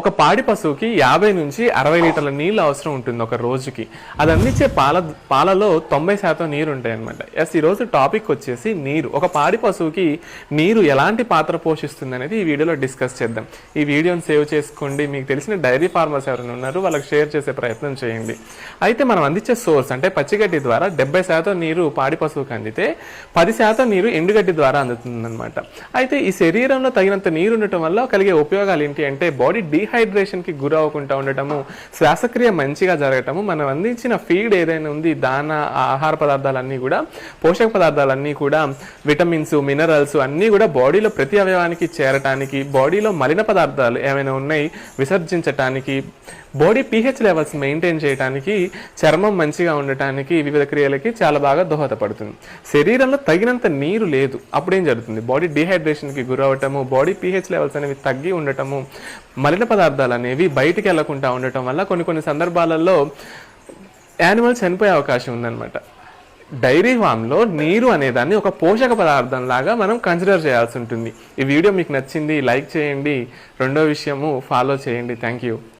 ఒక పాడి పశువుకి యాభై నుంచి అరవై లీటర్ల నీళ్ళు అవసరం ఉంటుంది ఒక రోజుకి. అది అందించే పాల పాలలో తొంభై శాతం నీరు ఉంటాయి అనమాట ఎస్ ఈరోజు టాపిక్ వచ్చేసి నీరు. ఒక పాడి పశువుకి నీరు ఎలాంటి పాత్ర పోషిస్తుంది అనేది ఈ వీడియోలో డిస్కస్ చేద్దాం. ఈ వీడియోని సేవ్ చేసుకోండి. మీకు తెలిసిన డైరీ ఫార్మర్స్ ఎవరైనా ఉన్నారు వాళ్ళకి షేర్ చేసే ప్రయత్నం చేయండి. అయితే మనం అందించే సోర్స్ అంటే పచ్చిగడ్డి ద్వారా డెబ్బై శాతం నీరు పాడి పశువుకి అందితే పది శాతం నీరు ఎండుగడ్డి ద్వారా అందుతుందన్నమాట. అయితే ఈ శరీరంలో తగినంత నీరు ఉండటం వల్ల కలిగే ఉపయోగాలు ఏంటి అంటే బాడీ డీహైడ్రేషన్కి గురవకుండా ఉండటము శ్వాసక్రియ మంచిగా జరగటము మనం అందించిన ఫీడ్ ఏదైనా ఉంది దాన ఆహార పదార్థాలన్నీ కూడా పోషక పదార్థాలన్నీ కూడా విటమిన్స్ మినరల్స్ అన్నీ కూడా బాడీలో ప్రతి అవయవానికి చేరటానికి బాడీలో మలిన పదార్థాలు ఏమైనా ఉన్నాయి విసర్జించటానికి బాడీ పీహెచ్ లెవెల్స్ మెయింటైన్ చేయడానికి చర్మం మంచిగా ఉండటానికి వివిధ క్రియలకి చాలా బాగా దోహదపడుతుంది. శరీరంలో తగినంత నీరు లేదు అప్పుడేం జరుగుతుంది? బాడీ డిహైడ్రేషన్కి గురవటము బాడీ పీహెచ్ లెవెల్స్ అనేవి తగ్గి ఉండటము మలిన పదార్థాలు అనేవి బయటికి వెళ్ళకుండా ఉండటం వల్ల కొన్ని కొన్ని సందర్భాలలో యానిమల్ చనిపోయే అవకాశం ఉందన్నమాట. డైరీ ఫామ్లో నీరు అనేదాన్ని ఒక పోషక పదార్థం లాగా మనం కన్సిడర్ చేయాల్సి ఉంటుంది. ఈ వీడియో మీకు నచ్చింది లైక్ చేయండి. రెండో విషయము ఫాలో చేయండి. Thank you